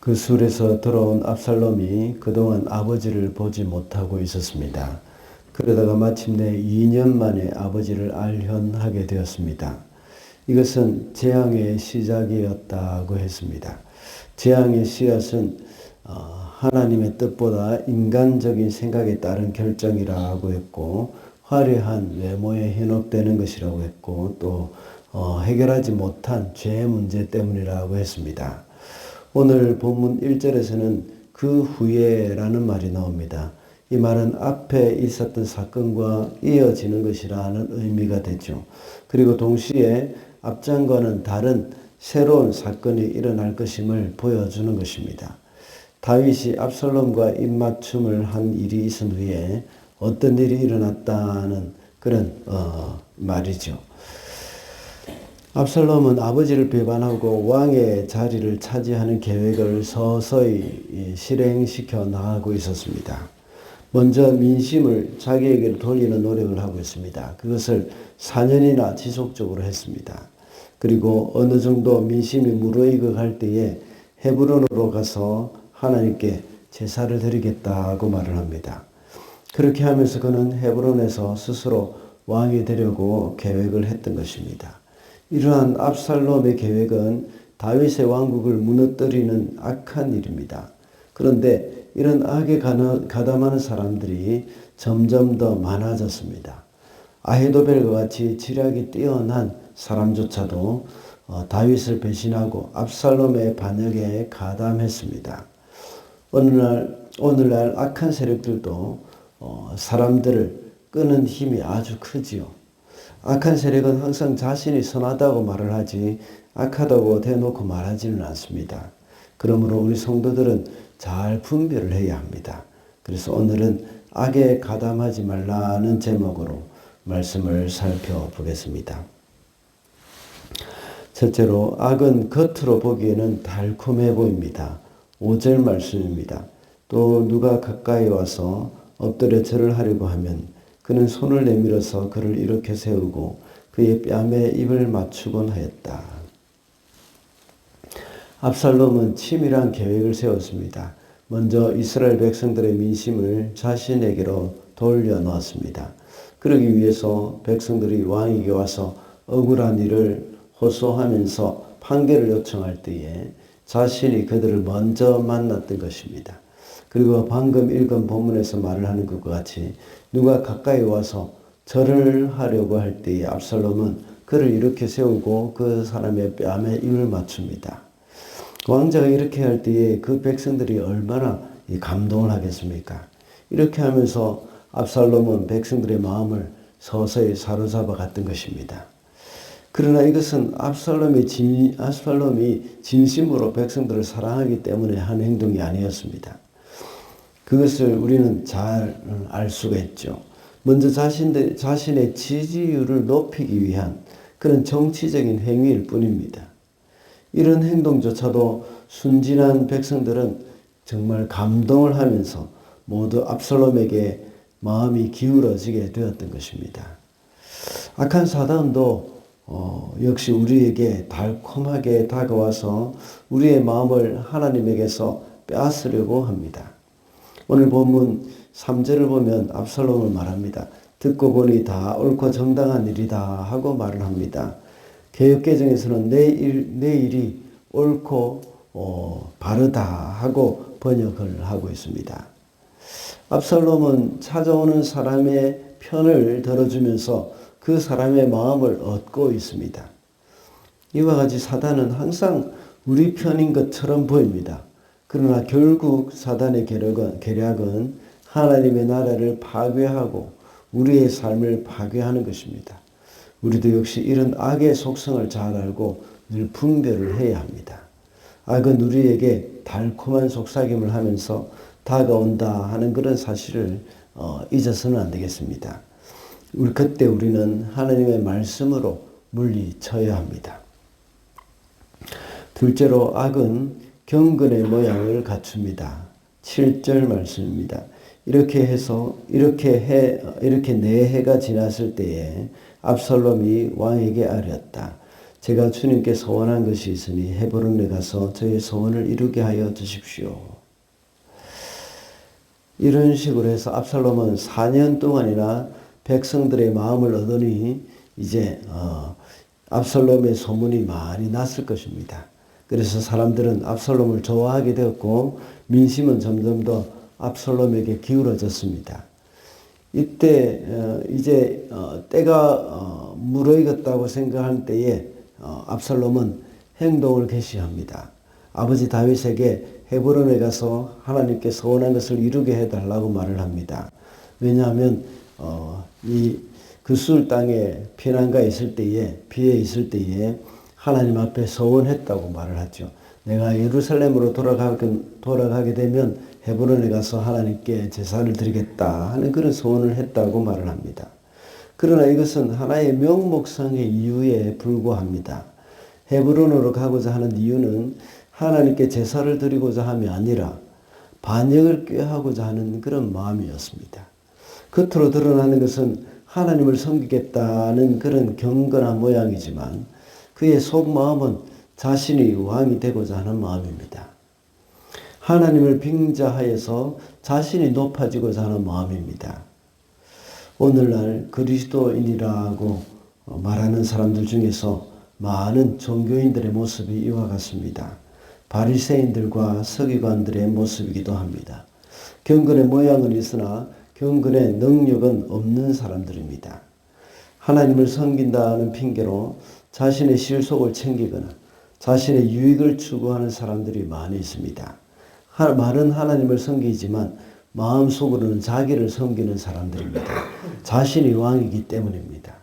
그 술에서 들어온 압살롬이 그동안 아버지를 보지 못하고 있었습니다. 그러다가 마침내 2년 만에 아버지를 알현하게 되었습니다. 이것은 재앙의 시작이었다고 했습니다. 재앙의 씨앗은 어, 하나님의 뜻보다 인간적인 생각에 따른 결정이라고 했고 화려한 외모에 현혹되는 것이라고 했고 또 어, 해결하지 못한 죄 문제 때문이라고 했습니다. 오늘 본문 1절에서는 그 후에라는 말이 나옵니다. 이 말은 앞에 있었던 사건과 이어지는 것이라는 의미가 되죠. 그리고 동시에 앞장과는 다른 새로운 사건이 일어날 것임을 보여주는 것입니다. 다윗이 압살롬과 입맞춤을 한 일이 있은 후에 어떤 일이 일어났다는 그런 어, 말이죠. 압살롬은 아버지를 배반하고 왕의 자리를 차지하는 계획을 서서히 실행시켜 나가고 있었습니다. 먼저 민심을 자기에게 돌리는 노력을 하고 있습니다. 그것을 4년이나 지속적으로 했습니다. 그리고 어느 정도 민심이 무르익어 갈 때에 헤브론으로 가서 하나님께 제사를 드리겠다고 말을 합니다. 그렇게 하면서 그는 헤브론에서 스스로 왕이 되려고 계획을 했던 것입니다. 이러한 압살롬의 계획은 다윗의 왕국을 무너뜨리는 악한 일입니다. 그런데 이런 악에 가담하는 사람들이 점점 더 많아졌습니다. 아헤도벨과 같이 지략이 뛰어난 사람조차도 어, 다윗을 배신하고 압살롬의 반역에 가담했습니다. 오늘날 오늘날 악한 세력들도 어, 사람들을 끄는 힘이 아주 크지요. 악한 세력은 항상 자신이 선하다고 말을 하지 악하다고 대놓고 말하지는 않습니다. 그러므로 우리 성도들은 잘 분별을 해야 합니다. 그래서 오늘은 악에 가담하지 말라는 제목으로 말씀을 살펴보겠습니다. 첫째로 악은 겉으로 보기에는 달콤해 보입니다. 5절 말씀입니다. 또 누가 가까이 와서 엎드려 절을 하려고 하면 그는 손을 내밀어서 그를 이렇게 세우고 그의 뺨에 입을 맞추곤 하였다. 압살롬은 치밀한 계획을 세웠습니다. 먼저 이스라엘 백성들의 민심을 자신에게로 돌려놓았습니다. 그러기 위해서 백성들이 왕에게 와서 억울한 일을 호소하면서 판결을 요청할 때에 자신이 그들을 먼저 만났던 것입니다. 그리고 방금 읽은 본문에서 말을 하는 것과 같이 누가 가까이 와서 절을 하려고 할 때에 압살롬은 그를 이렇게 세우고 그 사람의 뺨에 입을 맞춥니다. 왕자가 이렇게 할 때에 그 백성들이 얼마나 감동을 하겠습니까? 이렇게 하면서 압살롬은 백성들의 마음을 서서히 사로잡아 갔던 것입니다. 그러나 이것은 압살롬이 진, 압살롬이 진심으로 백성들을 사랑하기 때문에 한 행동이 아니었습니다. 그것을 우리는 잘 알 수가 있죠. 먼저 자신의, 자신의 지지율을 높이기 위한 그런 정치적인 행위일 뿐입니다. 이런 행동조차도 순진한 백성들은 정말 감동을 하면서 모두 압살롬에게 마음이 기울어지게 되었던 것입니다. 악한 사단도 어, 역시 우리에게 달콤하게 다가와서 우리의 마음을 하나님에게서 빼앗으려고 합니다. 오늘 본문 3절을 보면 압살롬을 말합니다. 듣고 보니 다 옳고 정당한 일이다 하고 말을 합니다. 개혁개정에서는 내, 일, 내 일이 옳고 어, 바르다 하고 번역을 하고 있습니다. 압살롬은 찾아오는 사람의 편을 들어주면서 그 사람의 마음을 얻고 있습니다. 이와 같이 사단은 항상 우리 편인 것처럼 보입니다. 그러나 결국 사단의 계략은, 계략은 하나님의 나라를 파괴하고 우리의 삶을 파괴하는 것입니다. 우리도 역시 이런 악의 속성을 잘 알고 늘 분별을 해야 합니다. 악은 우리에게 달콤한 속삭임을 하면서 다가온다 하는 그런 사실을 어, 잊어서는 안 되겠습니다. 우리 그때 우리는 하나님의 말씀으로 물리쳐야 합니다. 둘째로 악은 경건의 모양을 갖춥니다. 7절 말씀입니다. 이렇게 해서 이렇게 해 이렇게 네 해가 지났을 때에 압살롬이 왕에게 아뢰었다. 제가 주님께 소원한 것이 있으니 헤브론에 가서 저의 소원을 이루게 하여 주십시오. 이런 식으로 해서 압살롬은 4년 동안이나 백성들의 마음을 얻으니 이제 어, 압살롬의 소문이 많이 났을 것입니다. 그래서 사람들은 압살롬을 좋아하게 되었고 민심은 점점 더 압살롬에게 기울어졌습니다. 이때 어, 이제 어, 때가 어, 무르익었다고 생각할 때에 압살롬은 행동을 개시합니다. 아버지 다윗에게 헤브론에 가서 하나님께 소원한 것을 이루게 해달라고 말을 합니다. 왜냐하면 이 그술 땅에 피난가 있을 때에 피해 있을 때에 하나님 앞에 소원했다고 말을 하죠. 내가 예루살렘으로 돌아가게, 돌아가게 되면 헤브론에 가서 하나님께 제사를 드리겠다 하는 그런 소원을 했다고 말을 합니다. 그러나 이것은 하나의 명목상의 이유에 불과합니다. 헤브론으로 가고자 하는 이유는 하나님께 제사를 드리고자 함이 아니라 반역을 꾀하고자 하는 그런 마음이었습니다. 겉으로 드러나는 것은 하나님을 섬기겠다는 그런 경건한 모양이지만 그의 속마음은 자신이 왕이 되고자 하는 마음입니다. 하나님을 빙자하여서 자신이 높아지고자 하는 마음입니다. 오늘날 그리스도인이라고 말하는 사람들 중에서 많은 종교인들의 모습이 이와 같습니다. 바리새인들과 서기관들의 모습이기도 합니다. 경건의 모양은 있으나 경건의 능력은 없는 사람들입니다. 하나님을 섬긴다는 핑계로 자신의 실속을 챙기거나 자신의 유익을 추구하는 사람들이 많이 있습니다. 말은 하나님을 섬기지만 마음속으로는 자기를 섬기는 사람들입니다. 자신이 왕이기 때문입니다.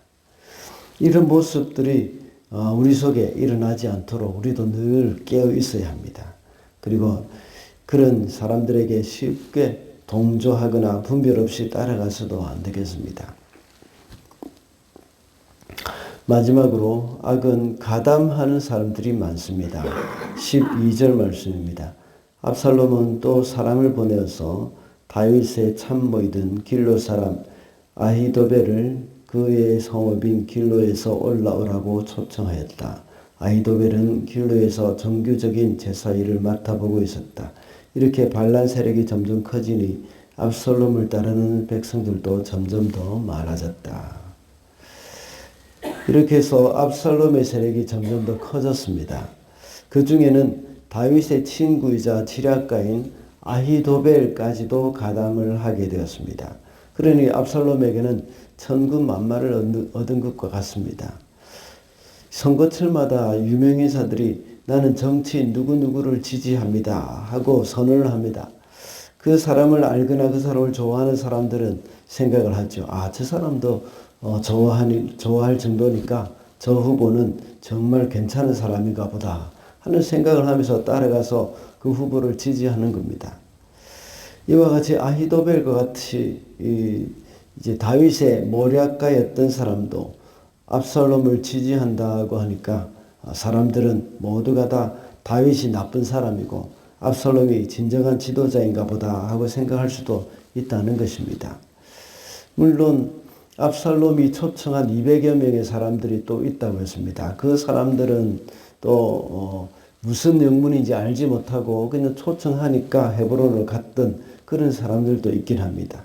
이런 모습들이 어, 우리 속에 일어나지 않도록 우리도 늘 깨어 있어야 합니다. 그리고 그런 사람들에게 쉽게 동조하거나 분별 없이 따라가서도 안 되겠습니다. 마지막으로 악은 가담하는 사람들이 많습니다. 12절 말씀입니다. 압살롬은 또 사람을 보내어서 다윗의 참모이던 길로 사람 아히도벨을 그의 성읍인 길로에서 올라오라고 초청하였다. 아히도벨은 길로에서 정규적인 제사 일을 맡아보고 있었다. 이렇게 반란 세력이 점점 커지니 압살롬을 따르는 백성들도 점점 더 많아졌다. 이렇게 해서 압살롬의 세력이 점점 더 커졌습니다. 그 중에는 다윗의 친구이자 지략가인 아히도벨까지도 가담을 하게 되었습니다. 그러니 압살롬에게는 천군 만마를 얻은 것과 같습니다. 선거철마다 유명인사들이 나는 정치인 누구누구를 지지합니다 하고 선언을 합니다. 그 사람을 알거나 그 사람을 좋아하는 사람들은 생각을 하죠. 아, 저 사람도 어, 좋아하니, 좋아할 정도니까 저 후보는 정말 괜찮은 사람인가 보다 하는 생각을 하면서 따라가서 그 후보를 지지하는 겁니다. 이와 같이 아히도벨과 같이 이제 다윗의 모략가였던 사람도 압살롬을 지지한다고 하니까 사람들은 모두가 다 다윗이 나쁜 사람이고 압살롬이 진정한 지도자인가 보다 하고 생각할 수도 있다는 것입니다. 물론 압살롬이 초청한 200여 명의 사람들이 또 있다고 했습니다. 그 사람들은 또 어, 무슨 영문인지 알지 못하고 그냥 초청하니까 헤브론으로 갔던 그런 사람들도 있긴 합니다.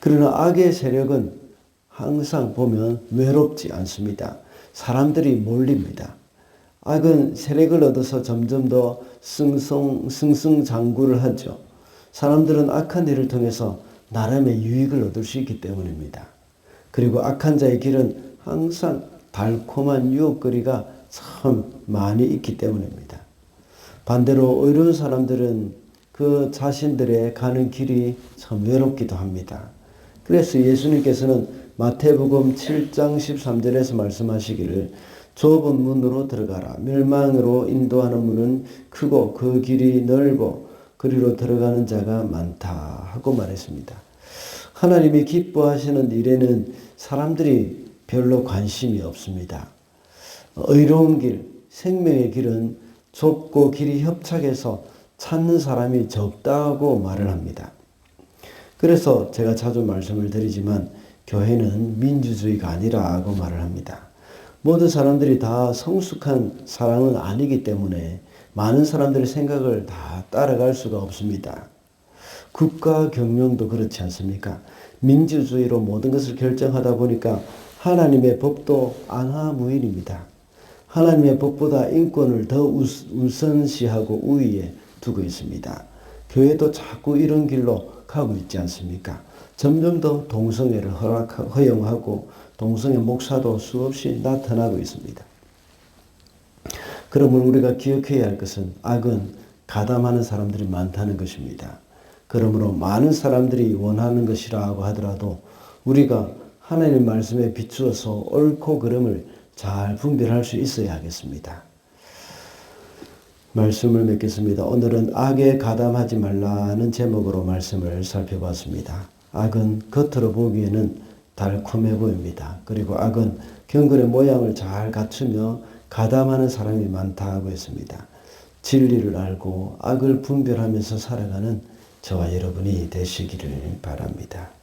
그러나 악의 세력은 항상 보면 외롭지 않습니다. 사람들이 몰립니다. 악은 세력을 얻어서 점점 더 승승, 승승장구를 하죠. 사람들은 악한 일을 통해서 나름의 유익을 얻을 수 있기 때문입니다. 그리고 악한 자의 길은 항상 달콤한 유혹거리가 참 많이 있기 때문입니다. 반대로 의로운 사람들은 그 자신들의 가는 길이 참 외롭기도 합니다. 그래서 예수님께서는 마태복음 7장 13절에서 말씀하시기를 좁은 문으로 들어가라. 멸망으로 인도하는 문은 크고 그 길이 넓어 그리로 들어가는 자가 많다 하고 말했습니다. 하나님이 기뻐하시는 일에는 사람들이 별로 관심이 없습니다. 의로운 길, 생명의 길은 좁고 길이 협착해서 찾는 사람이 적다고 말을 합니다. 그래서 제가 자주 말씀을 드리지만 교회는 민주주의가 아니라고 말을 합니다. 모든 사람들이 다 성숙한 사랑은 아니기 때문에 많은 사람들의 생각을 다 따라갈 수가 없습니다. 국가 경영도 그렇지 않습니까? 민주주의로 모든 것을 결정하다 보니까 하나님의 법도 안하무인입니다. 하나님의 법보다 인권을 더 우선시하고 우위에 두고 있습니다. 교회도 자꾸 이런 길로 가고 있지 않습니까? 점점 더 동성애를 허락, 허용하고 동성애 목사도 수없이 나타나고 있습니다. 그러면 우리가 기억해야 할 것은 악은 가담하는 사람들이 많다는 것입니다. 그러므로 많은 사람들이 원하는 것이라고 하더라도 우리가 하나님 말씀에 비추어서 옳고 그름을 잘 분별할 수 있어야 하겠습니다. 말씀을 맺겠습니다. 오늘은 악에 가담하지 말라는 제목으로 말씀을 살펴봤습니다. 악은 겉으로 보기에는 달콤해 보입니다. 그리고 악은 경건의 모양을 잘 갖추며 가담하는 사람이 많다고 했습니다. 진리를 알고 악을 분별하면서 살아가는 저와 여러분이 되시기를 바랍니다.